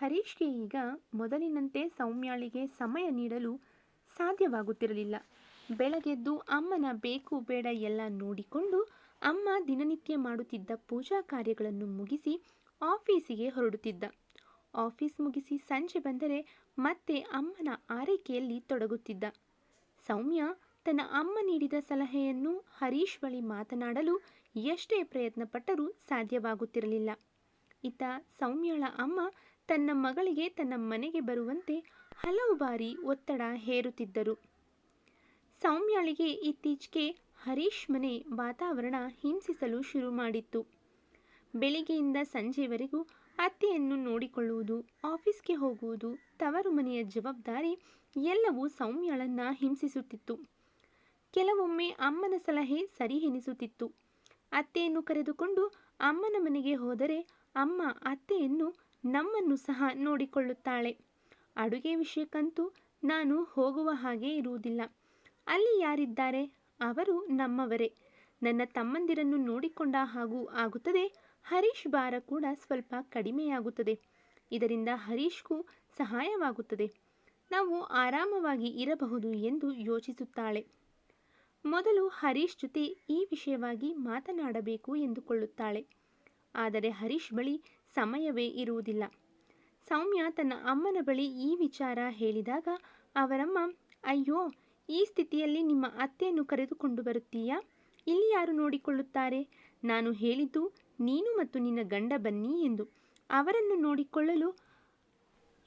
ಹರೀಶ್ಗೆ ಈಗ ಮೊದಲಿನಂತೆ ಸೌಮ್ಯಾಳಿಗೆ ಸಮಯ ನೀಡಲು ಸಾಧ್ಯವಾಗುತ್ತಿರಲಿಲ್ಲ. ಬೆಳಗೆದ್ದು ಅಮ್ಮನ ಬೇಕು ಬೇಡ ಎಲ್ಲ ನೋಡಿಕೊಂಡು ಅಮ್ಮ ದಿನನಿತ್ಯ ಮಾಡುತ್ತಿದ್ದ ಪೂಜಾ ಕಾರ್ಯಗಳನ್ನು ಮುಗಿಸಿ ಆಫೀಸಿಗೆ ಹೊರಡುತ್ತಿದ್ದ. ಆಫೀಸ್ ಮುಗಿಸಿ ಸಂಜೆ ಬಂದರೆ ಮತ್ತೆ ಅಮ್ಮನ ಆರೈಕೆಯಲ್ಲಿ ತೊಡಗುತ್ತಿದ್ದ. ಸೌಮ್ಯ ತನ್ನ ಅಮ್ಮ ನೀಡಿದ ಸಲಹೆಯನ್ನು ಹರೀಶ್ ಬಳಿ ಮಾತನಾಡಲು ಎಷ್ಟೇ ಪ್ರಯತ್ನಪಟ್ಟರೂ ಸಾಧ್ಯವಾಗುತ್ತಿರಲಿಲ್ಲ. ಇತ್ತ ಸೌಮ್ಯಳ ಅಮ್ಮ ತನ್ನ ಮಗಳಿಗೆ ತನ್ನ ಮನೆಗೆ ಬರುವಂತೆ ಹಲವು ಬಾರಿ ಒತ್ತಡ ಹೇರುತ್ತಿದ್ದರು. ಸೌಮ್ಯಾಳಿಗೆ ಇತ್ತೀಚೆಗೆ ಹರೀಶ್ ಮನೆ ವಾತಾವರಣ ಹಿಂಸಿಸಲು ಶುರು ಮಾಡಿತ್ತು. ಬೆಳಿಗ್ಗೆಯಿಂದ ಸಂಜೆವರೆಗೂ ಅತ್ತೆಯನ್ನು ನೋಡಿಕೊಳ್ಳುವುದು, ಆಫೀಸ್ಗೆ ಹೋಗುವುದು, ತವರು ಮನೆಯ ಜವಾಬ್ದಾರಿ ಎಲ್ಲವೂ ಸೌಮ್ಯಳನ್ನ ಹಿಂಸಿಸುತ್ತಿತ್ತು. ಕೆಲವೊಮ್ಮೆ ಅಮ್ಮನ ಸಲಹೆ ಸರಿ ಎನಿಸುತ್ತಿತ್ತು. ಅತ್ತೆಯನ್ನು ಕರೆದುಕೊಂಡು ಅಮ್ಮನ ಮನೆಗೆ ಹೋದರೆ ಅಮ್ಮ ಅತ್ತೆಯನ್ನು ನಮ್ಮನ್ನು ಸಹ ನೋಡಿಕೊಳ್ಳುತ್ತಾಳೆ. ಅಡುಗೆ ವಿಷಯಕ್ಕಂತೂ ನಾನು ಹೋಗುವ ಹಾಗೆ ಇರುವುದಿಲ್ಲ. ಅಲ್ಲಿ ಯಾರಿದ್ದಾರೆ? ಅವರು ನಮ್ಮವರೇ. ನನ್ನ ತಮ್ಮಂದಿರನ್ನು ನೋಡಿಕೊಂಡ ಹಾಗೂ ಆಗುತ್ತದೆ. ಹರೀಶ್ ಭಾರ ಕೂಡ ಸ್ವಲ್ಪ ಕಡಿಮೆಯಾಗುತ್ತದೆ. ಇದರಿಂದ ಹರೀಶ್ಗೂ ಸಹಾಯವಾಗುತ್ತದೆ. ನಾವು ಆರಾಮವಾಗಿ ಇರಬಹುದು ಎಂದು ಯೋಚಿಸುತ್ತಾಳೆ. ಮೊದಲು ಹರೀಶ್ ಜೊತೆ ಈ ವಿಷಯವಾಗಿ ಮಾತನಾಡಬೇಕು ಎಂದುಕೊಳ್ಳುತ್ತಾಳೆ. ಆದರೆ ಹರೀಶ್ ಬಳಿ ಸಮಯವೇ ಇರುವುದಿಲ್ಲ. ಸೌಮ್ಯ ತನ್ನ ಅಮ್ಮನ ಬಳಿ ಈ ವಿಚಾರ ಹೇಳಿದಾಗ, ಅವರಮ್ಮ, ಅಯ್ಯೋ, ಈ ಸ್ಥಿತಿಯಲ್ಲಿ ನಿಮ್ಮ ಅತ್ತೆಯನ್ನು ಕರೆದುಕೊಂಡು ಬರುತ್ತೀಯಾ? ಇಲ್ಲಿ ಯಾರು ನೋಡಿಕೊಳ್ಳುತ್ತಾರೆ? ನಾನು ಹೇಳಿದ್ದು, ನೀನು ಮತ್ತು ನಿನ್ನ ಗಂಡ ಬನ್ನಿ ಎಂದು. ಅವರನ್ನು ನೋಡಿಕೊಳ್ಳಲು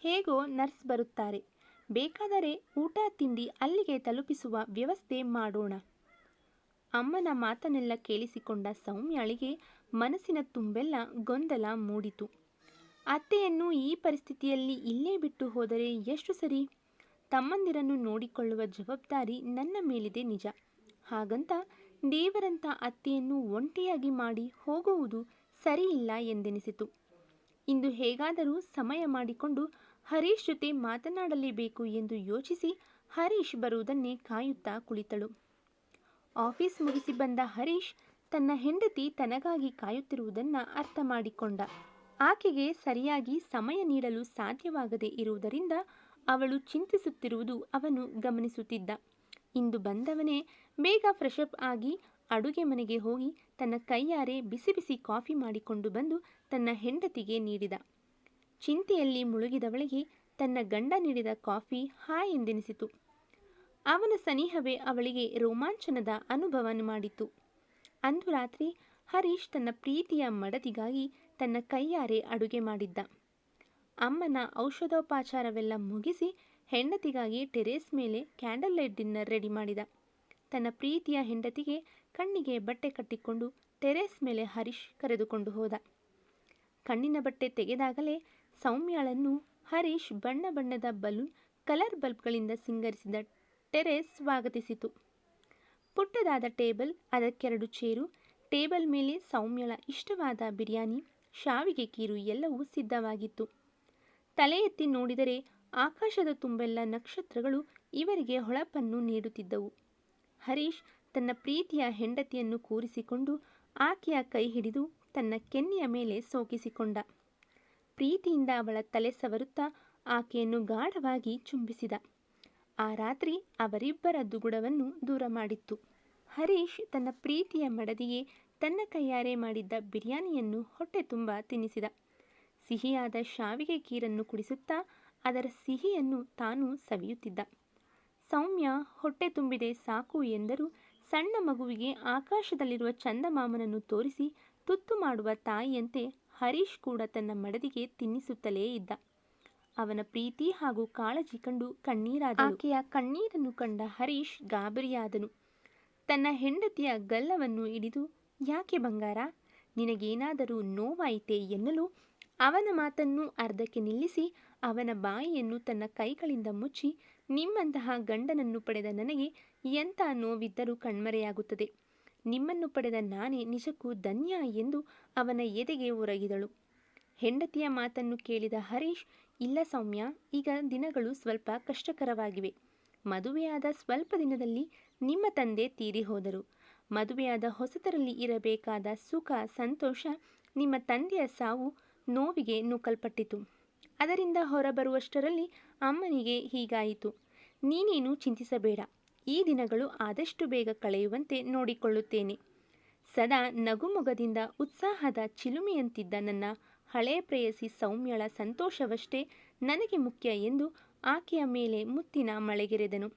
ಹೇಗೋ ನರ್ಸ್ ಬರುತ್ತಾರೆ. ಬೇಕಾದರೆ ಊಟ ತಿಂಡಿ ಅಲ್ಲಿಗೆ ತಲುಪಿಸುವ ವ್ಯವಸ್ಥೆ ಮಾಡೋಣ. ಅಮ್ಮನ ಮಾತನ್ನೆಲ್ಲ ಕೇಳಿಸಿಕೊಂಡ ಸೌಮ್ಯಾಳಿಗೆ ಮನಸ್ಸಿನ ತುಂಬೆಲ್ಲ ಗೊಂದಲ ಮೂಡಿತು. ಅತ್ತೆಯನ್ನು ಈ ಪರಿಸ್ಥಿತಿಯಲ್ಲಿ ಇಲ್ಲೇ ಬಿಟ್ಟು ಹೋದರೆ ಎಷ್ಟು ಸರಿ? ತಮ್ಮಂದಿರನ್ನು ನೋಡಿಕೊಳ್ಳುವ ಜವಾಬ್ದಾರಿ ನನ್ನ ಮೇಲಿದೆ ನಿಜ. ಹಾಗಂತ ದೇವರಂತ ಅತ್ತೆಯನ್ನು ಒಂಟಿಯಾಗಿ ಮಾಡಿ ಹೋಗುವುದು ಸರಿಯಿಲ್ಲ ಎಂದೆನಿಸಿತು. ಇಂದು ಹೇಗಾದರೂ ಸಮಯ ಮಾಡಿಕೊಂಡು ಹರೀಶ್ ಜೊತೆ ಮಾತನಾಡಲೇಬೇಕು ಎಂದು ಯೋಚಿಸಿ ಹರೀಶ್ ಬರುವುದನ್ನೇ ಕಾಯುತ್ತಾ ಕುಳಿತಳು. ಆಫೀಸ್ ಮುಗಿಸಿ ಬಂದ ಹರೀಶ್ ತನ್ನ ಹೆಂಡತಿ ತನಗಾಗಿ ಕಾಯುತ್ತಿರುವುದನ್ನು ಅರ್ಥ ಮಾಡಿಕೊಂಡ. ಆಕೆಗೆ ಸರಿಯಾಗಿ ಸಮಯ ನೀಡಲು ಸಾಧ್ಯವಾಗದೇ ಇರುವುದರಿಂದ ಅವಳು ಚಿಂತಿಸುತ್ತಿರುವುದು ಅವನು ಗಮನಿಸುತ್ತಿದ್ದ. ಇಂದು ಬಂದವನೇ ಬೇಗ ಫ್ರೆಶಪ್ ಆಗಿ ಅಡುಗೆ ಮನೆಗೆ ಹೋಗಿ ತನ್ನ ಕೈಯಾರೆ ಬಿಸಿ ಬಿಸಿ ಕಾಫಿ ಮಾಡಿಕೊಂಡು ಬಂದು ತನ್ನ ಹೆಂಡತಿಗೆ ನೀಡಿದ. ಚಿಂತೆಯಲ್ಲಿ ಮುಳುಗಿದವಳಿಗೆ ತನ್ನ ಗಂಡ ನೀಡಿದ ಕಾಫಿ ಹಾಯ್ ಎಂದೆನಿಸಿತು. ಅವನ ಸನಿಹವೇ ಅವಳಿಗೆ ರೋಮಾಂಚನದ ಅನುಭವ ಮಾಡಿತು ಅಂದು ರಾತ್ರಿ ಹರೀಶ್ ತನ್ನ ಪ್ರೀತಿಯ ಮಡದಿಗಾಗಿ ತನ್ನ ಕೈಯಾರೆ ಅಡುಗೆ ಮಾಡಿದ್ದ. ಅಮ್ಮನ ಔಷಧೋಪಚಾರವೆಲ್ಲ ಮುಗಿಸಿ ಹೆಂಡತಿಗಾಗಿ ಟೆರೇಸ್ ಮೇಲೆ ಕ್ಯಾಂಡಲ್ ಲೈಟ್ ಡಿನ್ನರ್ ರೆಡಿ ಮಾಡಿದ. ತನ್ನ ಪ್ರೀತಿಯ ಹೆಂಡತಿಗೆ ಕಣ್ಣಿಗೆ ಬಟ್ಟೆ ಕಟ್ಟಿಕೊಂಡು ಟೆರೇಸ್ ಮೇಲೆ ಹರೀಶ್ ಕರೆದುಕೊಂಡು ಹೋದ. ಕಣ್ಣಿನ ಬಟ್ಟೆ ತೆಗೆದಾಗಲೇ ಸೌಮ್ಯಾಳನ್ನು ಹರೀಶ್ ಬಣ್ಣ ಬಣ್ಣದ ಬಲೂನ್, ಕಲರ್ ಬಲ್ಬ್ಗಳಿಂದ ಸಿಂಗರಿಸಿದ ಟೆರೇಸ್ ಸ್ವಾಗತಿಸಿತು. ಪುಟ್ಟದಾದ ಟೇಬಲ್, ಅದಕ್ಕೆರಡು ಚೇರು, ಟೇಬಲ್ ಮೇಲೆ ಸೌಮ್ಯಳ ಇಷ್ಟವಾದ ಬಿರಿಯಾನಿ, ಶಾವಿಗೆ ಕೀರು ಎಲ್ಲವೂ ಸಿದ್ಧವಾಗಿತ್ತು. ತಲೆ ಎತ್ತಿ ನೋಡಿದರೆ ಆಕಾಶದ ತುಂಬೆಲ್ಲ ನಕ್ಷತ್ರಗಳು ಇವರಿಗೆ ಹೊಳಪನ್ನು ನೀಡುತ್ತಿದ್ದವು. ಹರೀಶ್ ತನ್ನ ಪ್ರೀತಿಯ ಹೆಂಡತಿಯನ್ನು ಕೂರಿಸಿಕೊಂಡು ಆಕೆಯ ಕೈ ಹಿಡಿದು ತನ್ನ ಕೆನ್ನೆಯ ಮೇಲೆ ಸೋಕಿಸಿಕೊಂಡ. ಪ್ರೀತಿಯಿಂದ ಅವಳ ತಲೆ ಸವರುತ್ತಾ ಆಕೆಯನ್ನು ಗಾಢವಾಗಿ ಚುಂಬಿಸಿದ. ಆ ರಾತ್ರಿ ಅವರಿಬ್ಬರ ದುಗುಡವನ್ನು ದೂರ ಮಾಡಿತ್ತು. ಹರೀಶ್ ತನ್ನ ಪ್ರೀತಿಯ ಮಡದಿಗೆ ತನ್ನ ಕೈಯಾರೆ ಮಾಡಿದ್ದ ಬಿರಿಯಾನಿಯನ್ನು ಹೊಟ್ಟೆ ತುಂಬ ತಿನ್ನಿಸಿದ. ಸಿಹಿಯಾದ ಶಾವಿಗೆ ಕೀರನ್ನು ಕುಡಿಸುತ್ತಾ ಅದರ ಸಿಹಿಯನ್ನು ತಾನು ಸವಿಯುತ್ತಿದ್ದ. ಸೌಮ್ಯ ಹೊಟ್ಟೆ ತುಂಬಿದೆ ಸಾಕು ಎಂದರೂ ಸಣ್ಣ ಮಗುವಿಗೆ ಆಕಾಶದಲ್ಲಿರುವ ಚಂದಮಾಮನನ್ನು ತೋರಿಸಿ ತುತ್ತು ಮಾಡುವ ತಾಯಿಯಂತೆ ಹರೀಶ್ ಕೂಡ ತನ್ನ ಮಡದಿಗೆ ತಿನ್ನಿಸುತ್ತಲೇ ಇದ್ದ. ಅವನ ಪ್ರೀತಿ ಹಾಗೂ ಕಾಳಜಿ ಕಂಡು ಕಣ್ಣೀರಾದ ಆಕೆಯ ಕಣ್ಣೀರನ್ನು ಕಂಡ ಹರೀಶ್ ಗಾಬರಿಯಾದನು. ತನ್ನ ಹೆಂಡತಿಯ ಗಲ್ಲವನ್ನು ಹಿಡಿದು, ಯಾಕೆ ಬಂಗಾರ? ನಿನಗೇನಾದರೂ ನೋವಾಯಿತೆ ಎನ್ನಲು? ಅವನ ಮಾತನ್ನು ಅರ್ಧಕ್ಕೆ ನಿಲ್ಲಿಸಿ, ಅವನ ಬಾಯಿಯನ್ನು ತನ್ನ ಕೈಗಳಿಂದ ಮುಚ್ಚಿ, ನಿಮ್ಮಂತಹ ಗಂಡನನ್ನು ಪಡೆದ ನನಗೆ ಎಂಥ ನೋವಿದ್ದರೂ ಕಣ್ಮರೆಯಾಗುತ್ತದೆ. ನಿಮ್ಮನ್ನು ಪಡೆದ ನಾನೇ ನಿಜಕ್ಕೂ ಧನ್ಯ ಎಂದು ಅವನ ಎದೆಗೆ ಒರಗಿದಳು. ಹೆಂಡತಿಯ ಮಾತನ್ನು ಕೇಳಿದ ಹರೀಶ್ ಇಲ್ಲ ಸೌಮ್ಯ, ಈಗ ದಿನಗಳು ಸ್ವಲ್ಪ ಕಷ್ಟಕರವಾಗಿವೆ. ಮದುವೆಯಾದ ಸ್ವಲ್ಪ ದಿನದಲ್ಲಿ ನಿಮ್ಮ ತಂದೆ ತೀರಿ ಹೋದರು. ಮದುವೆಯಾದ ಹೊಸತರಲ್ಲಿ ಇರಬೇಕಾದ ಸುಖ, ಸಂತೋಷ ನಿಮ್ಮ ತಂದೆಯ ಸಾವು ನೋವಿಗೆ ನೂಕಲ್ಪಟ್ಟಿತು ಅದರಿಂದ ಹೊರಬರುವಷ್ಟರಲ್ಲಿ ಅಮ್ಮನಿಗೆ ಹೀಗಾಯಿತು. ನೀನೇನು ಚಿಂತಿಸಬೇಡ. ಈ ದಿನಗಳು ಆದಷ್ಟು ಬೇಗ ಕಳೆಯುವಂತೆ ನೋಡಿಕೊಳ್ಳುತ್ತೇನೆ. ಸದಾ ನಗುಮೊಗದಿಂದ ಉತ್ಸಾಹದ ಚಿಲುಮೆಯಂತಿದ್ದ ನನ್ನ ಹಳೆಯ ಪ್ರೇಯಸಿ ಸೌಮ್ಯಳ ಸಂತೋಷವಷ್ಟೇ ನನಗೆ ಮುಖ್ಯ ಎಂದು ಆಕೆಯ ಮೇಲೆ ಮುತ್ತಿನ ಮಳೆಗೆರೆದನು.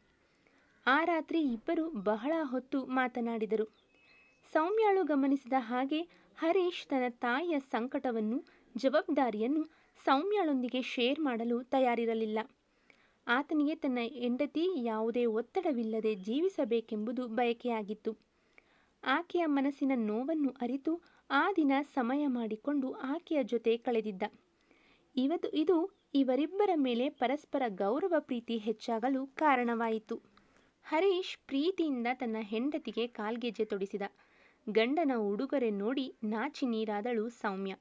ಆ ರಾತ್ರಿ ಇಬ್ಬರು ಬಹಳ ಹೊತ್ತು ಮಾತನಾಡಿದರು. ಸೌಮ್ಯಳು ಗಮನಿಸಿದ ಹಾಗೆ ಹರೀಶ್ ತನ್ನ ತಾಯಿಯ ಸಂಕಟವನ್ನು, ಜವಾಬ್ದಾರಿಯನ್ನು ಸೌಮ್ಯಳೊಂದಿಗೆ ಶೇರ್ ಮಾಡಲು ತಯಾರಿರಲಿಲ್ಲ. ಆತನಿಗೆ ತನ್ನ ಹೆಂಡತಿ ಯಾವುದೇ ಒತ್ತಡವಿಲ್ಲದೆ ಜೀವಿಸಬೇಕೆಂಬುದು ಬಯಕೆಯಾಗಿತ್ತು. ಆಕೆಯ ಮನಸ್ಸಿನ ನೋವನ್ನು ಅರಿತು ಆ ದಿನ ಸಮಯ ಮಾಡಿಕೊಂಡು ಆಕೆಯ ಜೊತೆ ಕಳೆದಿದ್ದ. ಇವತ್ತು ಇದು ಇವರಿಬ್ಬರ ಮೇಲೆ ಪರಸ್ಪರ ಗೌರವ ಪ್ರೀತಿ ಹೆಚ್ಚಾಗಲು ಕಾರಣವಾಯಿತು. ಹರೀಶ್ ಪ್ರೀತಿಯಿಂದ ತನ್ನ ಹೆಂಡತಿಗೆ ಕಾಲ್ಗೆಜ್ಜೆ ತೊಡಿಸಿದ. ಗಂಡನ ಉಡುಗೊರೆ ನೋಡಿ ನಾಚಿ ನೀರಾದಳು ಸೌಮ್ಯ.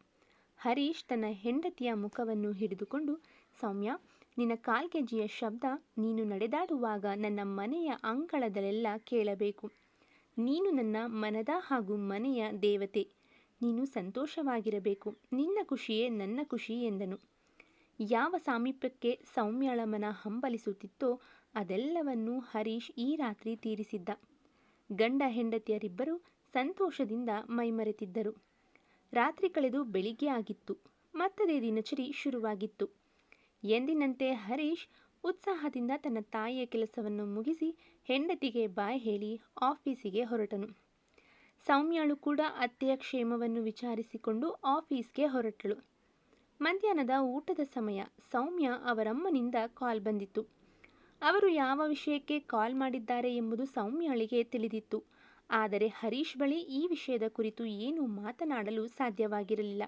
ಹರೀಶ್ ತನ್ನ ಹೆಂಡತಿಯ ಮುಖವನ್ನು ಹಿಡಿದುಕೊಂಡು, ಸೌಮ್ಯ, ನಿನ್ನ ಕಾಲ್ಗೆಜ್ಜೆಯ ಶಬ್ದ ನೀನು ನಡೆದಾಡುವಾಗ ನನ್ನ ಮನೆಯ ಅಂಗಳದಲ್ಲೆಲ್ಲ ಕೇಳಬೇಕು. ನೀನು ನನ್ನ ಮನದ ಹಾಗೂ ಮನೆಯ ದೇವತೆ. ನೀನು ಸಂತೋಷವಾಗಿರಬೇಕು. ನಿನ್ನ ಖುಷಿಯೇ ನನ್ನ ಖುಷಿ ಎಂದನು. ಯಾವ ಸಾಮೀಪ್ಯಕ್ಕೆ ಸೌಮ್ಯಳ ಮನ ಹಂಬಲಿಸುತ್ತಿತ್ತೋ ಅದೆಲ್ಲವನ್ನೂ ಹರೀಶ್ ಈ ರಾತ್ರಿ ತೀರಿಸಿದ್ದ. ಗಂಡ ಹೆಂಡತಿಯರಿಬ್ಬರು ಸಂತೋಷದಿಂದ ಮೈಮರೆತಿದ್ದರು. ರಾತ್ರಿ ಕಳೆದು ಬೆಳಿಗ್ಗೆ ಆಗಿತ್ತು. ಮತ್ತದೇ ದಿನಚರಿ ಶುರುವಾಗಿತ್ತು. ಎಂದಿನಂತೆ ಹರೀಶ್ ಉತ್ಸಾಹದಿಂದ ತನ್ನ ತಾಯಿಯ ಕೆಲಸವನ್ನು ಮುಗಿಸಿ ಹೆಂಡತಿಗೆ ಬಾಯ್ ಹೇಳಿ ಆಫೀಸಿಗೆ ಹೊರಟನು. ಸೌಮ್ಯಾಳು ಕೂಡ ಅತ್ತೆಯ ಕ್ಷೇಮವನ್ನು ವಿಚಾರಿಸಿಕೊಂಡು ಆಫೀಸ್ಗೆ ಹೊರಟಳು. ಮಧ್ಯಾಹ್ನದ ಊಟದ ಸಮಯ. ಸೌಮ್ಯ ಅವರಮ್ಮನಿಂದ ಕಾಲ್ ಬಂದಿತ್ತು. ಅವರು ಯಾವ ವಿಷಯಕ್ಕೆ ಕಾಲ್ ಮಾಡಿದ್ದಾರೆ ಎಂಬುದು ಸೌಮ್ಯಳಿಗೆ ತಿಳಿದಿತ್ತು. ಆದರೆ ಹರೀಶ್ ಬಳಿ ಈ ವಿಷಯದ ಕುರಿತು ಏನೂ ಮಾತನಾಡಲು ಸಾಧ್ಯವಾಗಿರಲಿಲ್ಲ.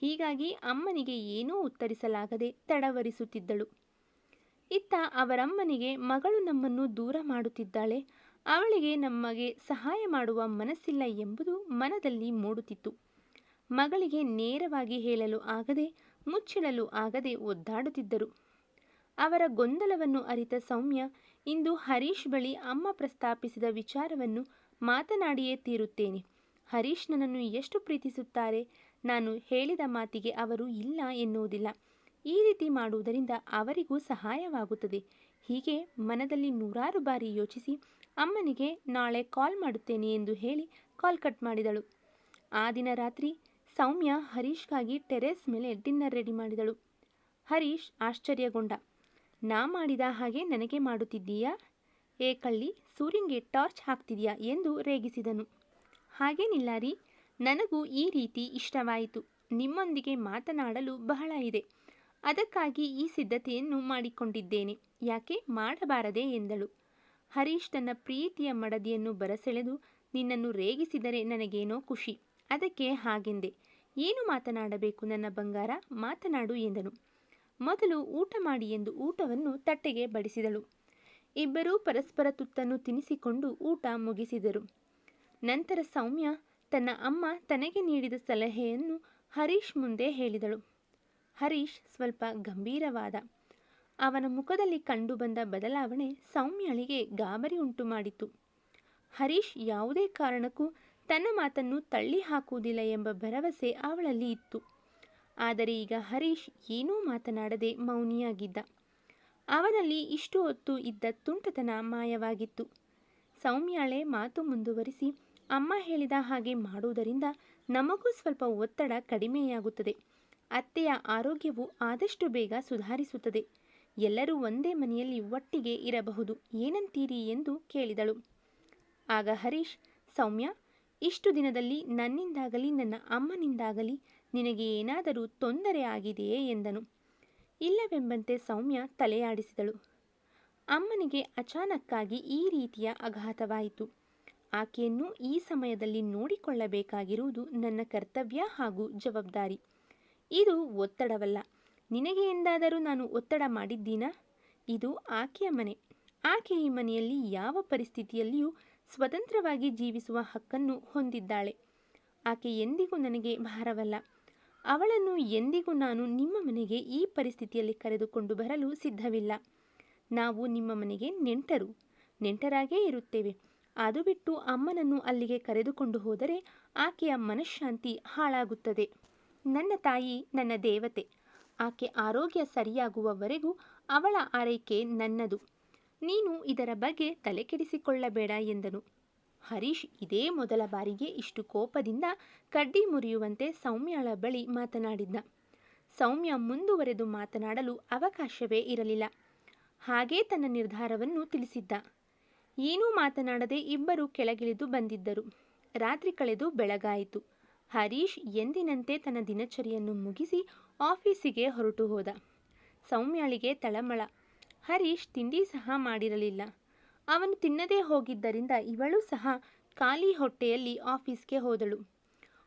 ಹೀಗಾಗಿ ಅಮ್ಮನಿಗೆ ಏನೂ ಉತ್ತರಿಸಲಾಗದೆ ತಡವರಿಸುತ್ತಿದ್ದಳು. ಇತ್ತ ಅವರಮ್ಮನಿಗೆ ಮಗಳು ನಮ್ಮನ್ನು ದೂರ ಮಾಡುತ್ತಿದ್ದಾಳೆ. ಅವಳಿಗೆ ನಮಗೆ ಸಹಾಯ ಮಾಡುವ ಮನಸ್ಸಿಲ್ಲ ಎಂಬುದು ಮನದಲ್ಲಿ ಮೂಡುತ್ತಿತ್ತು. ಮಗಳಿಗೆ ನೇರವಾಗಿ ಹೇಳಲು ಆಗದೆ, ಮುಚ್ಚಿಡಲು ಆಗದೆ ಒದ್ದಾಡುತ್ತಿದ್ದರು. ಅವರ ಗೊಂದಲವನ್ನು ಅರಿತ ಸೌಮ್ಯ ಇಂದು ಹರೀಶ್ ಬಳಿ ಅಮ್ಮ ಪ್ರಸ್ತಾಪಿಸಿದ ವಿಚಾರವನ್ನು ಮಾತನಾಡಿಯೇ ತೀರುತ್ತೇನೆ. ಹರೀಶ್ ನನ್ನನ್ನು ಎಷ್ಟು ಪ್ರೀತಿಸುತ್ತಾರೆ? ನಾನು ಹೇಳಿದ ಮಾತಿಗೆ ಅವರು ಇಲ್ಲ ಎನ್ನುವುದಿಲ್ಲ. ಈ ರೀತಿ ಮಾಡುವುದರಿಂದ ಅವರಿಗೂ ಸಹಾಯವಾಗುತ್ತದೆ. ಹೀಗೆ ಮನದಲ್ಲಿ ನೂರಾರು ಬಾರಿ ಯೋಚಿಸಿ ಅಮ್ಮನಿಗೆ ನಾಳೆ ಕಾಲ್ ಮಾಡುತ್ತೇನೆ ಎಂದು ಹೇಳಿ ಕಾಲ್ ಕಟ್ ಮಾಡಿದಳು. ಆ ದಿನ ರಾತ್ರಿ ಸೌಮ್ಯ ಹರೀಶ್ಗಾಗಿ ಟೆರೆಸ್ ಮೇಲೆ ಡಿನ್ನರ್ ರೆಡಿ ಮಾಡಿದಳು. ಹರೀಶ್ ಆಶ್ಚರ್ಯಗೊಂಡ. ನಾ ಮಾಡಿದ ಹಾಗೆ ನನಗೆ ಮಾಡುತ್ತಿದ್ದೀಯಾ? ಏ ಕಳ್ಳಿ, ಸೂರ್ಯಂಗೆ ಟಾರ್ಚ್ ಹಾಕ್ತಿದೆಯಾ ಎಂದು ರೇಗಿಸಿದನು. ಹಾಗೇನಿಲ್ಲ ರೀ, ನನಗೂ ಈ ರೀತಿ ಇಷ್ಟವಾಯಿತು. ನಿಮ್ಮೊಂದಿಗೆ ಮಾತನಾಡಲು ಬಹಳ ಇದೆ. ಅದಕ್ಕಾಗಿ ಈ ಸಿದ್ಧತೆಯನ್ನು ಮಾಡಿಕೊಂಡಿದ್ದೇನೆ. ಯಾಕೆ ಮಾಡಬಾರದೆ ಎಂದಳು. ಹರೀಶ್ ತನ್ನ ಪ್ರೀತಿಯ ಮಡದಿಯನ್ನು ಬರಸೆಳೆದು ನಿನ್ನನ್ನು ರೇಗಿಸಿದರೆ ನನಗೇನೋ ಖುಷಿ. ಅದಕ್ಕೆ ಹಾಗೆಂದೆ. ಏನು ಮಾತನಾಡಬೇಕು ನನ್ನ ಬಂಗಾರ? ಮಾತನಾಡು ಎಂದನು. ಮೊದಲು ಊಟ ಮಾಡಿ ಎಂದು ಊಟವನ್ನು ತಟ್ಟೆಗೆ ಬಡಿಸಿದಳು. ಇಬ್ಬರೂ ಪರಸ್ಪರ ತುತ್ತನ್ನು ತಿನ್ನಿಸಿಕೊಂಡು ಊಟ ಮುಗಿಸಿದರು. ನಂತರ ಸೌಮ್ಯ ತನ್ನ ಅಮ್ಮ ತನಗೆ ನೀಡಿದ ಸಲಹೆಯನ್ನು ಹರೀಶ್ ಮುಂದೆ ಹೇಳಿದಳು. ಹರೀಶ್ ಸ್ವಲ್ಪ ಗಂಭೀರವಾದ ಅವನ ಮುಖದಲ್ಲಿ ಕಂಡುಬಂದ ಬದಲಾವಣೆ ಸೌಮ್ಯಳಿಗೆ ಗಾಬರಿ ಉಂಟು ಮಾಡಿತು. ಹರೀಶ್ ಯಾವುದೇ ಕಾರಣಕ್ಕೂ ತನ್ನ ಮಾತನ್ನು ತಳ್ಳಿ ಹಾಕುವುದಿಲ್ಲ ಎಂಬ ಭರವಸೆ ಅವಳಲ್ಲಿ ಇತ್ತು. ಆದರೆ ಈಗ ಹರೀಶ್ ಏನೂ ಮಾತನಾಡದೆ ಮೌನಿಯಾಗಿದ್ದ. ಅವನಲ್ಲಿ ಇಷ್ಟು ಹೊತ್ತು ಇದ್ದ ತುಂಟತನ ಮಾಯವಾಗಿತ್ತು. ಸೌಮ್ಯಾಳೆ ಮಾತು ಮುಂದುವರಿಸಿ, ಅಮ್ಮ ಹೇಳಿದ ಹಾಗೆ ಮಾಡುವುದರಿಂದ ನಮಗೂ ಸ್ವಲ್ಪ ಒತ್ತಡ ಕಡಿಮೆಯಾಗುತ್ತದೆ. ಅತ್ತೆಯ ಆರೋಗ್ಯವು ಆದಷ್ಟು ಬೇಗ ಸುಧಾರಿಸುತ್ತದೆ. ಎಲ್ಲರೂ ಒಂದೇ ಮನೆಯಲ್ಲಿ ಒಟ್ಟಿಗೆ ಇರಬಹುದು. ಏನಂತೀರಿ ಎಂದು ಕೇಳಿದಳು. ಆಗ ಹರೀಶ್, ಸೌಮ್ಯ, ಇಷ್ಟು ದಿನದಲ್ಲಿ ನನ್ನಿಂದಾಗಲಿ, ನನ್ನ ಅಮ್ಮನಿಂದಾಗಲಿ ನಿನಗೆ ಏನಾದರೂ ತೊಂದರೆ ಆಗಿದೆಯೇ ಎಂದನು. ಇಲ್ಲವೆಂಬಂತೆ ಸೌಮ್ಯ ತಲೆಯಾಡಿಸಿದಳು. ಅಮ್ಮನಿಗೆ ಅಚಾನಕ್ಕಾಗಿ ಈ ರೀತಿಯ ಆಘಾತವಾಯಿತು ಆಕೆಯನ್ನು ಈ ಸಮಯದಲ್ಲಿ ನೋಡಿಕೊಳ್ಳಬೇಕಾಗಿರುವುದು ನನ್ನ ಕರ್ತವ್ಯ ಹಾಗೂ ಜವಾಬ್ದಾರಿ. ಇದು ಒತ್ತಡವಲ್ಲ. ನಿನಗೆ ಎಂದಾದರೂ ನಾನು ಒತ್ತಡ ಮಾಡಿದ್ದೀನಾ? ಇದು ಆಕೆಯ ಮನೆ. ಆಕೆ ಈ ಮನೆಯಲ್ಲಿ ಯಾವ ಪರಿಸ್ಥಿತಿಯಲ್ಲಿಯೂ ಸ್ವತಂತ್ರವಾಗಿ ಜೀವಿಸುವ ಹಕ್ಕನ್ನು ಹೊಂದಿದ್ದಾಳೆ. ಆಕೆ ಎಂದಿಗೂ ನನಗೆ ಭಾರವಲ್ಲ. ಅವಳನ್ನು ಎಂದಿಗೂ ನಾನು ನಿಮ್ಮ ಮನೆಗೆ ಈ ಪರಿಸ್ಥಿತಿಯಲ್ಲಿ ಕರೆದುಕೊಂಡು ಬರಲು ಸಿದ್ಧವಿಲ್ಲ. ನಾವು ನಿಮ್ಮ ಮನೆಗೆ ನೆಂಟರು. ನೆಂಟರಾಗೇ ಇರುತ್ತೇವೆ. ಅದು ಬಿಟ್ಟು ಅಮ್ಮನನ್ನು ಅಲ್ಲಿಗೆ ಕರೆದುಕೊಂಡು ಹೋದರೆ ಆಕೆಯ ಮನಃಶಾಂತಿ ಹಾಳಾಗುತ್ತದೆ. ನನ್ನ ತಾಯಿ ನನ್ನ ದೇವತೆ. ಆಕೆ ಆರೋಗ್ಯ ಸರಿಯಾಗುವವರೆಗೂ ಅವಳ ಆರೈಕೆ ನನ್ನದು. ನೀನು ಇದರ ಬಗ್ಗೆ ತಲೆಕೆಡಿಸಿಕೊಳ್ಳಬೇಡ ಎಂದನು. ಹರೀಶ್ ಇದೇ ಮೊದಲ ಬಾರಿಗೆ ಇಷ್ಟು ಕೋಪದಿಂದ ಕಡ್ಡಿ ಮುರಿಯುವಂತೆ ಸೌಮ್ಯಳ ಬಳಿ ಮಾತನಾಡಿದ್ದ. ಸೌಮ್ಯ ಮುಂದುವರೆದು ಮಾತನಾಡಲು ಅವಕಾಶವೇ ಇರಲಿಲ್ಲ. ಹಾಗೇ ತನ್ನ ನಿರ್ಧಾರವನ್ನು ತಿಳಿಸಿದ್ದ. ಏನೂ ಮಾತನಾಡದೆ ಇಬ್ಬರು ಕೆಳಗಿಳಿದು ಬಂದಿದ್ದರು. ರಾತ್ರಿ ಕಳೆದು ಬೆಳಗಾಯಿತು. ಹರೀಶ್ ಎಂದಿನಂತೆ ತನ್ನ ದಿನಚರಿಯನ್ನು ಮುಗಿಸಿ ಆಫೀಸಿಗೆ ಹೊರಟು ಹೋದ. ಸೌಮ್ಯಳಿಗೆ ತಳಮಳ. ಹರೀಶ್ ತಿಂಡಿ ಸಹ ಮಾಡಿರಲಿಲ್ಲ. ಅವನು ತಿನ್ನದೇ ಹೋಗಿದ್ದರಿಂದ ಇವಳು ಸಹ ಖಾಲಿ ಹೊಟ್ಟೆಯಲ್ಲಿ ಆಫೀಸ್ಗೆ ಹೋದಳು.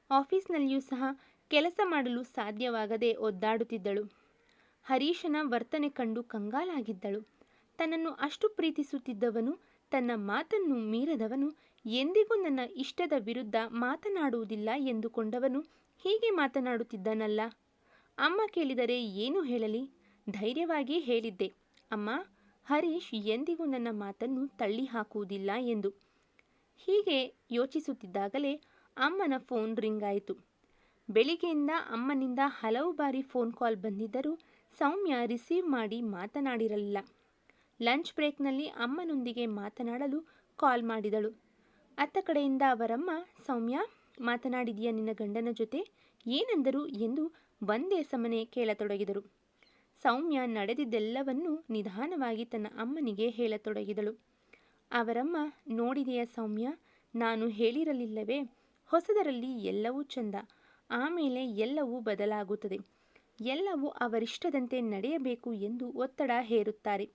ಆಫೀಸ್ನಲ್ಲಿಯೂ ಸಹ ಕೆಲಸ ಮಾಡಲು ಸಾಧ್ಯವಾಗದೆ ಒದ್ದಾಡುತ್ತಿದ್ದಳು. ಹರೀಶನ ವರ್ತನೆ ಕಂಡು ಕಂಗಾಲಾಗಿದ್ದಳು. ತನ್ನನ್ನು ಅಷ್ಟು ಪ್ರೀತಿಸುತ್ತಿದ್ದವನು, ತನ್ನ ಮಾತನ್ನು ಮೀರದವನು, ಎಂದಿಗೂ ನನ್ನ ಇಷ್ಟದ ವಿರುದ್ಧ ಮಾತನಾಡುವುದಿಲ್ಲ ಎಂದುಕೊಂಡವನು ಹೀಗೆ ಮಾತನಾಡುತ್ತಿದ್ದನಲ್ಲ. ಅಮ್ಮ ಕೇಳಿದರೆ ಏನು ಹೇಳಲಿ? ಧೈರ್ಯವಾಗಿ ಹೇಳಿದ್ದೆ. ಅಮ್ಮ, ಹರೀಶ್ ಎಂದಿಗೂ ನನ್ನ ಮಾತನ್ನು ತಳ್ಳಿ ಹಾಕುವುದಿಲ್ಲ ಎಂದು. ಹೀಗೆ ಯೋಚಿಸುತ್ತಿದ್ದಾಗಲೇ ಅಮ್ಮನ ಫೋನ್ ರಿಂಗ್ ಆಯಿತು ಬೆಳಿಗ್ಗೆಯಿಂದ ಅಮ್ಮನಿಂದ ಹಲವು ಬಾರಿ ಫೋನ್ ಕಾಲ್ ಬಂದಿದ್ದರೂ ಸೌಮ್ಯ ರಿಸೀವ್ ಮಾಡಿ ಮಾತನಾಡಿರಲಿಲ್ಲ. ಲಂಚ್ ಬ್ರೇಕ್ನಲ್ಲಿ ಅಮ್ಮನೊಂದಿಗೆ ಮಾತನಾಡಲು ಕಾಲ್ ಮಾಡಿದಳು. ಅತ್ತ ಕಡೆಯಿಂದ ಅವರಮ್ಮ, ಸೌಮ್ಯ, ಮಾತನಾಡಿದೀಯ ನಿನ್ನ ಗಂಡನ ಜೊತೆ? ಏನೆಂದರು ಎಂದು ಒಂದೇ ಸಮನೆ ಕೇಳತೊಡಗಿದರು. ಸೌಮ್ಯ ನಡೆದಿದ್ದೆಲ್ಲವನ್ನೂ ನಿಧಾನವಾಗಿ ತನ್ನ ಅಮ್ಮನಿಗೆ ಹೇಳತೊಡಗಿದಳು. ಅವರಮ್ಮ, ನೋಡಿದೆಯ ಸೌಮ್ಯ? ನಾನು ಹೇಳಿರಲಿಲ್ಲವೇ? ಹೊಸದರಲ್ಲಿ ಎಲ್ಲವೂ ಚಂದ. ಆಮೇಲೆ ಎಲ್ಲವೂ ಬದಲಾಗುತ್ತದೆ. ಎಲ್ಲವೂ ಅವರಿಷ್ಟದಂತೆ ನಡೆಯಬೇಕು ಎಂದು ಒತ್ತಡ ಹೇರುತ್ತಾರೆ.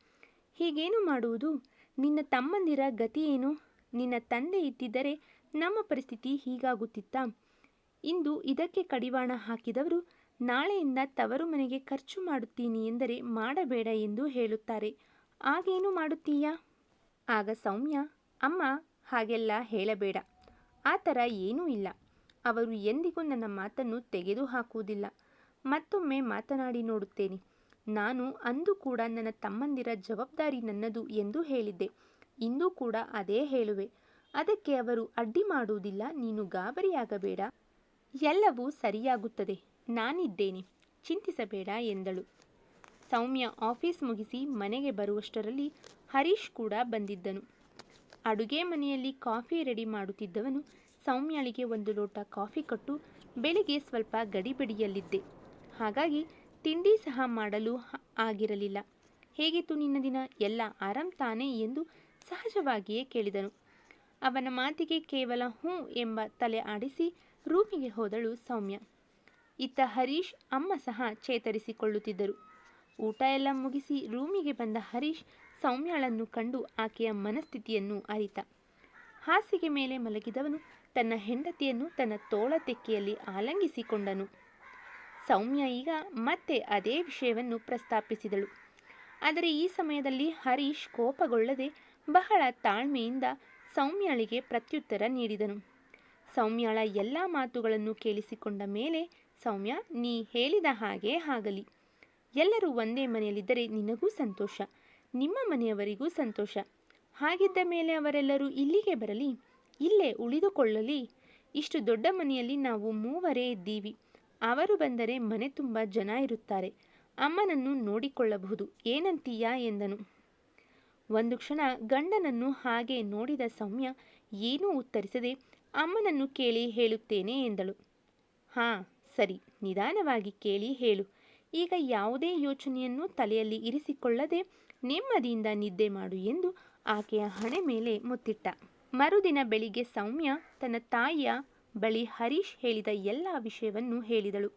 ಹೀಗೇನು ಮಾಡುವುದು? ನಿನ್ನ ತಮ್ಮಂದಿರ ಗತಿ ಏನು? ನಿನ್ನ ತಂದೆ ಇದ್ದಿದ್ದರೆ ನಮ್ಮ ಪರಿಸ್ಥಿತಿ ಹೀಗಾಗುತ್ತಿತ್ತಾ? ಇಂದು ಇದಕ್ಕೆ ಕಡಿವಾಣ ಹಾಕಿದವರು ನಾಳೆಯಿಂದ ತವರು ಮನೆಗೆ ಖರ್ಚು ಮಾಡುತ್ತೀನಿ ಎಂದರೆ ಮಾಡಬೇಡ ಎಂದು ಹೇಳುತ್ತಾರೆ. ಆಗೇನು ಮಾಡುತ್ತೀಯಾ? ಆಗ ಸೌಮ್ಯ, ಅಮ್ಮ, ಹಾಗೆಲ್ಲ ಹೇಳಬೇಡ. ಆ ಥರ ಏನೂ ಇಲ್ಲ. ಅವರು ಎಂದಿಗೂ ನನ್ನ ಮಾತನ್ನು ತೆಗೆದು ಹಾಕುವುದಿಲ್ಲ ಮತ್ತೊಮ್ಮೆ ಮಾತನಾಡಿ ನೋಡುತ್ತೇನೆ. ನಾನು ಅಂದು ಕೂಡ ನನ್ನ ತಮ್ಮಂದಿರ ಜವಾಬ್ದಾರಿ ನನ್ನದು ಎಂದು ಹೇಳಿದ್ದೆ. ಇಂದು ಕೂಡ ಅದೇ ಹೇಳುವೆ. ಅದಕ್ಕೆ ಅವರು ಅಡ್ಡಿ ಮಾಡುವುದಿಲ್ಲ. ನೀನು ಗಾಬರಿಯಾಗಬೇಡ. ಎಲ್ಲವೂ ಸರಿಯಾಗುತ್ತದೆ. ನಾನಿದ್ದೇನೆ. ಚಿಂತಿಸಬೇಡ ಎಂದಳು. ಸೌಮ್ಯ ಆಫೀಸ್ ಮುಗಿಸಿ ಮನೆಗೆ ಬರುವಷ್ಟರಲ್ಲಿ ಹರೀಶ್ ಕೂಡ ಬಂದಿದ್ದನು. ಅಡುಗೆ ಮನೆಯಲ್ಲಿ ಕಾಫಿ ರೆಡಿ ಮಾಡುತ್ತಿದ್ದವನು ಸೌಮ್ಯಳಿಗೆ ಒಂದು ಲೋಟ ಕಾಫಿ ಕೊಟ್ಟು ಬೆಳಿಗ್ಗೆ ಸ್ವಲ್ಪ ಗಡಿಬಿಡಿಯಲ್ಲಿದ್ದೆ. ಹಾಗಾಗಿ ತಿಂಡಿ ಸಹ ಮಾಡಲು ಆಗಿರಲಿಲ್ಲ. ಹೇಗಿತ್ತು ನಿನ್ನ ದಿನ? ಎಲ್ಲ ಆರಾಮ್ ತಾನೆ ಎಂದು ಸಹಜವಾಗಿಯೇ ಕೇಳಿದನು. ಅವನ ಮಾತಿಗೆ ಕೇವಲ ಹ್ಞೂ ಎಂಬ ತಲೆ ಆಡಿಸಿ ರೂಮಿಗೆ ಹೋದಳು ಸೌಮ್ಯ. ಇತ್ತ ಹರೀಶ್ ಅಮ್ಮ ಸಹ ಚೇತರಿಸಿಕೊಳ್ಳುತ್ತಿದ್ದರು. ಊಟ ಎಲ್ಲ ಮುಗಿಸಿ ರೂಮಿಗೆ ಬಂದ ಹರೀಶ್ ಸೌಮ್ಯಳನ್ನು ಕಂಡು ಆಕೆಯ ಮನಸ್ಥಿತಿಯನ್ನು ಅರಿತ. ಹಾಸಿಗೆ ಮೇಲೆ ಮಲಗಿದವನು ತನ್ನ ಹೆಂಡತಿಯನ್ನು ತನ್ನ ತೋಳ ತೆಕ್ಕೆಯಲ್ಲಿ ಆಲಂಗಿಸಿಕೊಂಡನು. ಸೌಮ್ಯ ಈಗ ಮತ್ತೆ ಅದೇ ವಿಷಯವನ್ನು ಪ್ರಸ್ತಾಪಿಸಿದಳು. ಆದರೆ ಈ ಸಮಯದಲ್ಲಿ ಹರೀಶ್ ಕೋಪಗೊಳ್ಳದೆ ಬಹಳ ತಾಳ್ಮೆಯಿಂದ ಸೌಮ್ಯಳಿಗೆ ಪ್ರತ್ಯುತ್ತರ ನೀಡಿದನು. ಸೌಮ್ಯಳ ಎಲ್ಲ ಮಾತುಗಳನ್ನು ಕೇಳಿಸಿಕೊಂಡ ಮೇಲೆ ಸೌಮ್ಯ, ನೀ ಹೇಳಿದ ಹಾಗೆ ಆಗಲಿ. ಎಲ್ಲರೂ ಒಂದೇ ಮನೆಯಲ್ಲಿದ್ದರೆ ನಿನಗೂ ಸಂತೋಷ, ನಿಮ್ಮ ಮನೆಯವರಿಗೂ ಸಂತೋಷ. ಹಾಗಿದ್ದ ಮೇಲೆ ಅವರೆಲ್ಲರೂ ಇಲ್ಲಿಗೆ ಬರಲಿ, ಇಲ್ಲೇ ಉಳಿದುಕೊಳ್ಳಲಿ. ಇಷ್ಟು ದೊಡ್ಡ ಮನೆಯಲ್ಲಿ ನಾವು ಮೂವರೇ ಇದ್ದೀವಿ. ಅವರು ಬಂದರೆ ಮನೆ ತುಂಬ ಜನ ಇರುತ್ತಾರೆ. ಅಮ್ಮನನ್ನು ನೋಡಿಕೊಳ್ಳಬಹುದು. ಏನಂತೀಯಾ ಎಂದನು. ಒಂದು ಕ್ಷಣ ಗಂಡನನ್ನು ಹಾಗೆ ನೋಡಿದ ಸೌಮ್ಯ, ಏನೂ ಉತ್ತರಿಸದೆ ಅಮ್ಮನನ್ನು ಕೇಳಿ ಹೇಳುತ್ತೇನೆ ಎಂದಳು. ಹಾಂ ಸರಿ, ನಿಧಾನವಾಗಿ ಕೇಳಿ ಹೇಳು. ಈಗ ಯಾವುದೇ ಯೋಚನೆಯನ್ನು ತಲೆಯಲ್ಲಿ ಇರಿಸಿಕೊಳ್ಳದೆ ನೆಮ್ಮದಿಯಿಂದ ನಿದ್ದೆ ಮಾಡು ಎಂದು ಆಕೆಯ ಹಣೆ ಮೇಲೆ ಮುತ್ತಿಟ್ಟ. ಮರುದಿನ ಬೆಳಿಗ್ಗೆ ಸೌಮ್ಯ ತನ್ನ ತಾಯಿಯ ಬಳಿ ಹರೀಶ್ ಹೇಳಿದ ಎಲ್ಲ ವಿಷಯವನ್ನು ಹೇಳಿದಳು.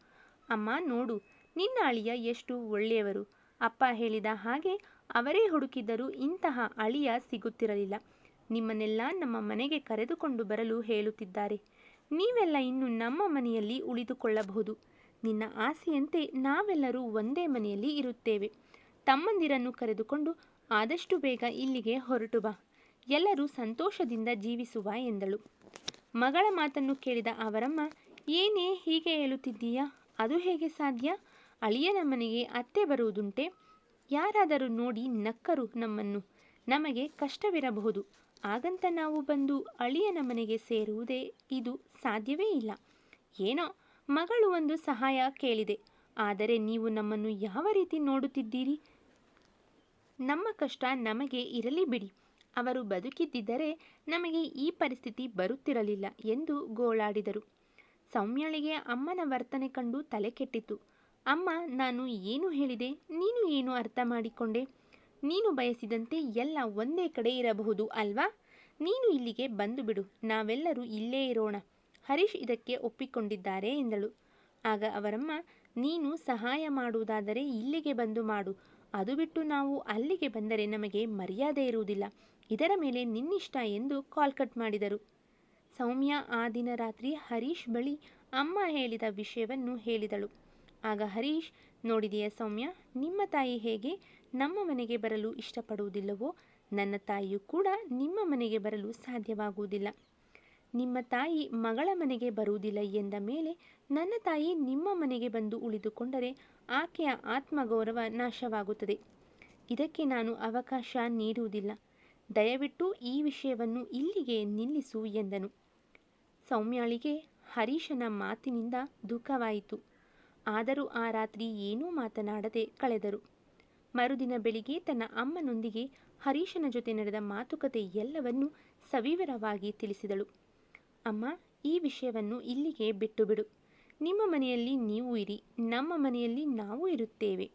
ಅಮ್ಮ ನೋಡು, ನಿನ್ನ ಅಳಿಯ ಎಷ್ಟು ಒಳ್ಳೆಯವರು. ಅಪ್ಪ ಹೇಳಿದ ಹಾಗೆ ಅವರೇ ಹುಡುಕಿದ್ದರೂ ಇಂತಹ ಅಳಿಯ ಸಿಗುತ್ತಿರಲಿಲ್ಲ. ನಿಮ್ಮನ್ನೆಲ್ಲ ನಮ್ಮ ಮನೆಗೆ ಕರೆದುಕೊಂಡು ಬರಲು ಹೇಳುತ್ತಿದ್ದಾರೆ. ನೀವೆಲ್ಲ ಇನ್ನು ನಮ್ಮ ಮನೆಯಲ್ಲಿ ಉಳಿದುಕೊಳ್ಳಬಹುದು. ನಿನ್ನ ಆಸೆಯಂತೆ ನಾವೆಲ್ಲರೂ ಒಂದೇ ಮನೆಯಲ್ಲಿ ಇರುತ್ತೇವೆ. ತಮ್ಮಂದಿರನ್ನು ಕರೆದುಕೊಂಡು ಆದಷ್ಟು ಬೇಗ ಇಲ್ಲಿಗೆ ಹೊರಟು ಬಾ. ಎಲ್ಲರೂ ಸಂತೋಷದಿಂದ ಜೀವಿಸುವ ಎಂದಳು. ಮಗಳ ಮಾತನ್ನು ಕೇಳಿದ ಅವರಮ್ಮ, ಏನೇ ಹೀಗೆ ಹೇಳುತ್ತಿದ್ದೀಯಾ? ಅದು ಹೇಗೆ ಸಾಧ್ಯ? ಅಳಿಯನ ಮನೆಗೆ ಅತ್ತೆ ಬರುವುದುಂಟೆ? ಯಾರಾದರೂ ನೋಡಿ ನಕ್ಕರು ನಮ್ಮನ್ನು. ನಮಗೆ ಕಷ್ಟವಿರಬಹುದು. ಆಗಂತ ನಾವು ಬಂದು ಅಳಿಯನ ಮನೆಗೆ ಸೇರುವುದೇ ಇದು ಸಾಧ್ಯವೇ ಇಲ್ಲ. ಏನೋ ಮಗಳು ಒಂದು ಸಹಾಯ ಕೇಳಿದೆ. ಆದರೆ ನೀವು ನಮ್ಮನ್ನು ಯಾವ ರೀತಿ ನೋಡುತ್ತಿದ್ದೀರಿ? ನಮ್ಮ ಕಷ್ಟ ನಮಗೆ ಇರಲಿ ಬಿಡಿ. ಅವರು ಬದುಕಿದ್ದಿದ್ದರೆ ನಮಗೆ ಈ ಪರಿಸ್ಥಿತಿ ಬರುತ್ತಿರಲಿಲ್ಲ ಎಂದು ಗೋಳಾಡಿದರು. ಸೌಮ್ಯಳಿಗೆ ಅಮ್ಮನ ವರ್ತನೆ ಕಂಡು ತಲೆ ಕೆಟ್ಟಿತು ಅಮ್ಮ, ನಾನು ಏನು ಹೇಳಿದೆ, ನೀನು ಏನು ಅರ್ಥ ಮಾಡಿಕೊಂಡೆ? ನೀನು ಬಯಸಿದಂತೆ ಎಲ್ಲ ಒಂದೇ ಕಡೆ ಇರಬಹುದು ಅಲ್ವಾ? ನೀನು ಇಲ್ಲಿಗೆ ಬಂದು ಬಿಡು, ನಾವೆಲ್ಲರೂ ಇಲ್ಲೇ ಇರೋಣ. ಹರೀಶ್ ಇದಕ್ಕೆ ಒಪ್ಪಿಕೊಂಡಿದ್ದಾರೆ ಎಂದಳು. ಆಗ ಅವರಮ್ಮ, ನೀನು ಸಹಾಯ ಮಾಡುವುದಾದರೆ ಇಲ್ಲಿಗೆ ಬಂದು ಮಾಡು. ಅದು ಬಿಟ್ಟು ನಾವು ಅಲ್ಲಿಗೆ ಬಂದರೆ ನಮಗೆ ಮರ್ಯಾದೆ ಇರುವುದಿಲ್ಲ. ಇದರ ಮೇಲೆ ನಿನ್ನಿಷ್ಟ ಎಂದು ಕಾಲ್ ಕಟ್ ಮಾಡಿದರು. ಸೌಮ್ಯ ಆ ದಿನ ರಾತ್ರಿ ಹರೀಶ್ ಬಳಿ ಅಮ್ಮ ಹೇಳಿದ ವಿಷಯವನ್ನು ಹೇಳಿದಳು. ಆಗ ಹರೀಶ್, ನೋಡಿದೆಯಾ ಸೌಮ್ಯ, ನಿಮ್ಮ ತಾಯಿ ಹೇಗೆ? ನಮ್ಮ ಮನೆಗೆ ಬರಲು ಇಷ್ಟಪಡುವುದಿಲ್ಲವೋ? ನನ್ನ ತಾಯಿಯೂ ಕೂಡ ನಿಮ್ಮ ಮನೆಗೆ ಬರಲು ಸಾಧ್ಯವಾಗುವುದಿಲ್ಲ. ನಿಮ್ಮ ತಾಯಿ ಮಗಳ ಮನೆಗೆ ಬರುವುದಿಲ್ಲ ಎಂದ ಮೇಲೆ ನನ್ನ ತಾಯಿ ನಿಮ್ಮ ಮನೆಗೆ ಬಂದು ಉಳಿದುಕೊಂಡರೆ ಆಕೆಯ ಆತ್ಮಗೌರವ ನಾಶವಾಗುತ್ತದೆ. ಇದಕ್ಕೆ ನಾನು ಅವಕಾಶ ನೀಡುವುದಿಲ್ಲ. ದಯವಿಟ್ಟು ಈ ವಿಷಯವನ್ನು ಇಲ್ಲಿಗೆ ನಿಲ್ಲಿಸು ಎಂದನು. ಸೌಮ್ಯಾಳಿಗೆ ಹರೀಶನ ಮಾತಿನಿಂದ ದುಃಖವಾಯಿತು. ಆದರೂ ಆ ರಾತ್ರಿ ಏನೂ ಮಾತನಾಡದೆ ಕಳೆದರು. ಮರುದಿನ ಬೆಳಿಗ್ಗೆ ತನ್ನ ಅಮ್ಮನೊಂದಿಗೆ ಹರೀಶನ ಜೊತೆ ನಡೆದ ಮಾತುಕತೆ ಎಲ್ಲವನ್ನೂ ಸವಿವರವಾಗಿ ತಿಳಿಸಿದಳು. ಅಮ್ಮ, ಈ ವಿಷಯವನ್ನು ಇಲ್ಲಿಗೆ ಬಿಟ್ಟು ಬಿಡು ನಿಮ್ಮ ಮನೆಯಲ್ಲಿ ನೀವು ಇರಿ, ನಮ್ಮ ಮನೆಯಲ್ಲಿ ನಾವು ಇರುತ್ತೇವೆ.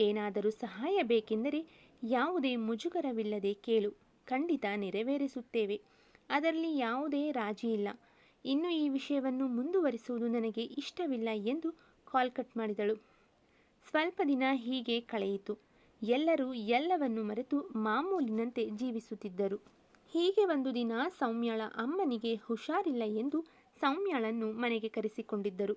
ಏನಾದರೂ ಸಹಾಯ ಬೇಕೆಂದರೆ ಯಾವುದೇ ಮುಜುಗರವಿಲ್ಲದೆ ಕೇಳು, ಖಂಡಿತ ನೆರವೇರಿಸುತ್ತೇವೆ. ಅದರಲ್ಲಿ ಯಾವುದೇ ರಾಜಿ ಇಲ್ಲ. ಇನ್ನು ಈ ವಿಷಯವನ್ನು ಮುಂದುವರಿಸುವುದು ನನಗೆ ಇಷ್ಟವಿಲ್ಲ ಎಂದು ಕಾಲ್ ಕಟ್ ಮಾಡಿದಳು. ಸ್ವಲ್ಪ ದಿನ ಹೀಗೆ ಕಳೆಯಿತು. ಎಲ್ಲರೂ ಎಲ್ಲವನ್ನು ಮರೆತು ಮಾಮೂಲಿನಂತೆ ಜೀವಿಸುತ್ತಿದ್ದರು. ಹೀಗೆ ಒಂದು ದಿನ ಸೌಮ್ಯಳ ಅಮ್ಮನಿಗೆ ಹುಷಾರಿಲ್ಲ ಎಂದು ಸೌಮ್ಯಳನ್ನು ಮನೆಗೆ ಕರೆಸಿಕೊಂಡಿದ್ದರು.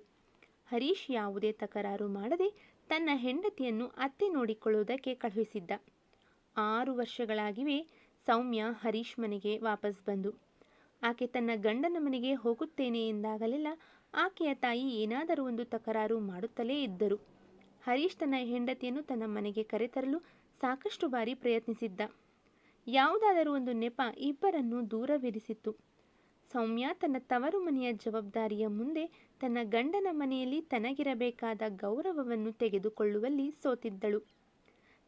ಹರೀಶ್ ಯಾವುದೇ ತಕರಾರು ಮಾಡದೆ ತನ್ನ ಹೆಂಡತಿಯನ್ನು ಅತ್ತೆ ನೋಡಿಕೊಳ್ಳುವುದಕ್ಕೆ ಕಳುಹಿಸಿದ್ದ. ಆರು ವರ್ಷಗಳಾಗಿವೆ ಸೌಮ್ಯ ಹರೀಶ್ ಮನೆಗೆ ವಾಪಸ್ ಬಂದು. ಆಕೆ ತನ್ನ ಗಂಡನ ಮನೆಗೆ ಹೋಗುತ್ತೇನೆ ಎಂದಾಗಲೆಲ್ಲ ಆಕೆಯ ತಾಯಿ ಏನಾದರೂ ಒಂದು ತಕರಾರು ಮಾಡುತ್ತಲೇ ಇದ್ದರು. ಹರೀಶ್ ತನ್ನ ಹೆಂಡತಿಯನ್ನು ತನ್ನ ಮನೆಗೆ ಕರೆತರಲು ಸಾಕಷ್ಟು ಬಾರಿ ಪ್ರಯತ್ನಿಸಿದ್ದ. ಯಾವುದಾದರೂ ಒಂದು ನೆಪ ಇಬ್ಬರನ್ನು ದೂರವಿರಿಸಿತ್ತು. ಸೌಮ್ಯ ತನ್ನ ತವರು ಮನೆಯ ಜವಾಬ್ದಾರಿಯ ಮುಂದೆ ತನ್ನ ಗಂಡನ ಮನೆಯಲ್ಲಿ ತನಗಿರಬೇಕಾದ ಗೌರವವನ್ನು ತೆಗೆದುಕೊಳ್ಳುವಲ್ಲಿ ಸೋತಿದ್ದಳು.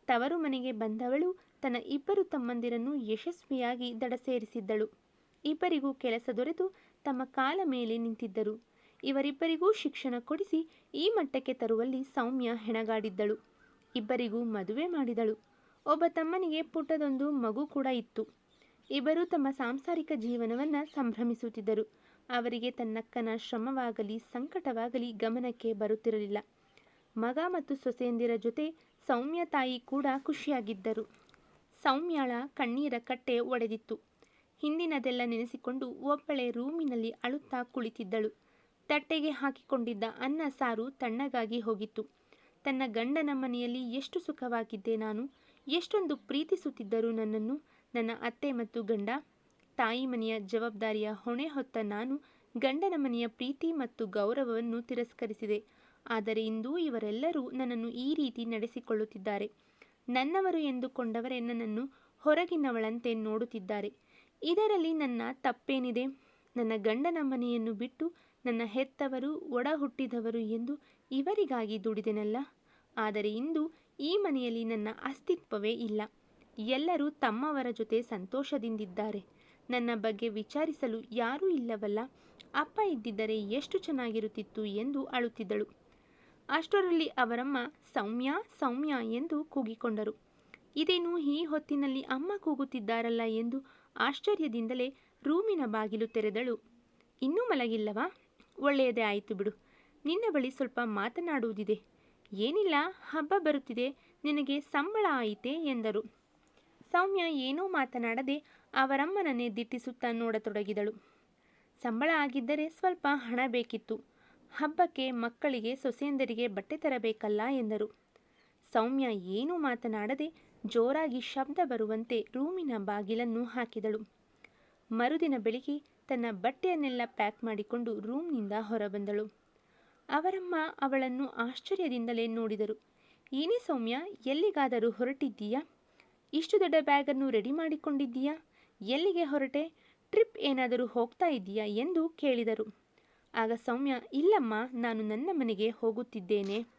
ತವರು ಮನೆಗೆ ಬಂದವಳು ತನ್ನ ಇಬ್ಬರು ತಮ್ಮಂದಿರನ್ನು ಯಶಸ್ವಿಯಾಗಿ ದಡ ಸೇರಿಸಿದ್ದಳು. ಇಬ್ಬರಿಗೂ ಕೆಲಸ ದೊರೆತು ತಮ್ಮ ಕಾಲ ಮೇಲೆ ನಿಂತಿದ್ದರು. ಇವರಿಬ್ಬರಿಗೂ ಶಿಕ್ಷಣ ಕೊಡಿಸಿ ಈ ಮಟ್ಟಕ್ಕೆ ತರುವಲ್ಲಿ ಸೌಮ್ಯ ಹೆಣಗಾಡಿದ್ದಳು. ಇಬ್ಬರಿಗೂ ಮದುವೆ ಮಾಡಿದಳು. ಒಬ್ಬ ತಮ್ಮನಿಗೆ ಪುಟ್ಟದೊಂದು ಮಗು ಕೂಡ ಇತ್ತು. ಇಬ್ಬರು ತಮ್ಮ ಸಾಂಸಾರಿಕ ಜೀವನವನ್ನು ಸಂಭ್ರಮಿಸುತ್ತಿದ್ದರು. ಅವರಿಗೆ ತನ್ನಕ್ಕನ ಶ್ರಮವಾಗಲಿ, ಸಂಕಟವಾಗಲಿ ಗಮನಕ್ಕೆ ಬರುತ್ತಿರಲಿಲ್ಲ. ಮಗ ಮತ್ತು ಸೊಸೆಯಂದಿರ ಜೊತೆ ಸೌಮ್ಯ ತಾಯಿ ಕೂಡ ಖುಷಿಯಾಗಿದ್ದರು. ಸೌಮ್ಯಳ ಕಣ್ಣೀರ ಕಟ್ಟೆ ಒಡೆದಿತ್ತು. ಹಿಂದಿನದೆಲ್ಲ ನೆನೆಸಿಕೊಂಡು ಒಬ್ಬಳೆ ರೂಮಿನಲ್ಲಿ ಅಳುತ್ತಾ ಕುಳಿತಿದ್ದಳು. ತಟ್ಟೆಗೆ ಹಾಕಿಕೊಂಡಿದ್ದ ಅನ್ನ ಸಾರು ತಣ್ಣಗಾಗಿ ಹೋಗಿತ್ತು. ತನ್ನ ಗಂಡನ ಮನೆಯಲ್ಲಿ ಎಷ್ಟು ಸುಖವಾಗಿದ್ದೆ ನಾನು, ಎಷ್ಟೊಂದು ಪ್ರೀತಿಸುತ್ತಿದ್ದರು ನನ್ನನ್ನು, ನನ್ನ ಅತ್ತೆ ಮತ್ತು ಗಂಡ. ತಾಯಿ ಮನೆಯ ಜವಾಬ್ದಾರಿಯ ಹೊಣೆ ಹೊತ್ತ ನಾನು ಗಂಡನ ಮನೆಯ ಪ್ರೀತಿ ಮತ್ತು ಗೌರವವನ್ನು ತಿರಸ್ಕರಿಸಿದೆ. ಆದರೆ ಇಂದು ಇವರೆಲ್ಲರೂ ನನ್ನನ್ನು ಈ ರೀತಿ ನಡೆಸಿಕೊಳ್ಳುತ್ತಿದ್ದಾರೆ. ನನ್ನವರು ಎಂದುಕೊಂಡವರೇ ನನ್ನನ್ನು ಹೊರಗಿನವಳಂತೆ ನೋಡುತ್ತಿದ್ದಾರೆ. ಇದರಲ್ಲಿ ನನ್ನ ತಪ್ಪೇನಿದೆ? ನನ್ನ ಗಂಡನ ಮನೆಯನ್ನು ಬಿಟ್ಟು ನನ್ನ ಹೆತ್ತವರು ಒಡ ಹುಟ್ಟಿದವರು ಎಂದು ಇವರಿಗಾಗಿ ದುಡಿದೆನಲ್ಲ? ಆದರೆ ಇಂದು ಈ ಮನೆಯಲ್ಲಿ ನನ್ನ ಅಸ್ತಿತ್ವವೇ ಇಲ್ಲ. ಎಲ್ಲರೂ ತಮ್ಮವರ ಜೊತೆ ಸಂತೋಷದಿಂದಿದ್ದಾರೆ. ನನ್ನ ಬಗ್ಗೆ ವಿಚಾರಿಸಲು ಯಾರೂ ಇಲ್ಲವಲ್ಲ? ಅಪ್ಪ ಇದ್ದಿದ್ದರೆ ಎಷ್ಟು ಚೆನ್ನಾಗಿರುತ್ತಿತ್ತು ಎಂದು ಅಳುತ್ತಿದ್ದಳು. ಅಷ್ಟರಲ್ಲಿ ಅವರಮ್ಮ, ಸೌಮ್ಯ ಸೌಮ್ಯ ಎಂದು ಕೂಗಿಕೊಂಡರು. ಇದೇನು ಈ ಹೊತ್ತಿನಲ್ಲಿ ಅಮ್ಮ ಕೂಗುತ್ತಿದ್ದಾರಲ್ಲ? ಎಂದು ಆಶ್ಚರ್ಯದಿಂದಲೇ ರೂಮಿನ ಬಾಗಿಲು ತೆರೆದಳು. ಇನ್ನೂ ಮಲಗಿಲ್ಲವಾ? ಒಳ್ಳೆಯದೇ ಆಯಿತು ಬಿಡು. ನಿನ್ನ ಬಳಿ ಸ್ವಲ್ಪ ಮಾತನಾಡುವುದಿದೆ. ಏನಿಲ್ಲ, ಹಬ್ಬ ಬರುತ್ತಿದೆ, ನಿನಗೆ ಸಂಬಳ ಆಯಿತೆ ಎಂದರು. ಸೌಮ್ಯ ಏನೂ ಮಾತನಾಡದೆ ಅವರಮ್ಮನನ್ನೇ ದಿಟ್ಟಿಸುತ್ತಾ ನೋಡತೊಡಗಿದಳು. ಸಂಬಳ ಆಗಿದ್ದರೆ ಸ್ವಲ್ಪ ಹಣ ಬೇಕಿತ್ತು. ಹಬ್ಬಕ್ಕೆ ಮಕ್ಕಳಿಗೆ, ಸೊಸೆಯಂದರಿಗೆ ಬಟ್ಟೆ ತರಬೇಕಲ್ಲ ಎಂದರು. ಸೌಮ್ಯ ಏನೂ ಮಾತನಾಡದೆ ಜೋರಾಗಿ ಶಬ್ದ ಬರುವಂತೆ ರೂಮಿನ ಬಾಗಿಲನ್ನು ಹಾಕಿದಳು. ಮರುದಿನ ಬೆಳಿಗ್ಗೆ ತನ್ನ ಬಟ್ಟೆಯನ್ನೆಲ್ಲ ಪ್ಯಾಕ್ ಮಾಡಿಕೊಂಡು ರೂಮ್ನಿಂದ ಹೊರಬಂದಳು. ಅವರಮ್ಮ ಅವಳನ್ನು ಆಶ್ಚರ್ಯದಿಂದಲೇ ನೋಡಿದರು. ಏನೇ ಸೌಮ್ಯ, ಎಲ್ಲಿಗಾದರೂ ಹೊರಟಿದ್ದೀಯಾ? ಇಷ್ಟು ದೊಡ್ಡ ಬ್ಯಾಗನ್ನು ರೆಡಿ ಮಾಡಿಕೊಂಡಿದ್ದೀಯಾ? ಎಲ್ಲಿಗೆ ಹೊರಟೆ? ಟ್ರಿಪ್ ಏನಾದರೂ ಹೋಗ್ತಾ ಇದ್ದೀಯಾ ಎಂದು ಕೇಳಿದರು. ಆಗ ಸೌಮ್ಯ, ಇಲ್ಲಮ್ಮ, ನಾನು ನನ್ನ ಮನೆಗೆ ಹೋಗುತ್ತಿದ್ದೇನೆ.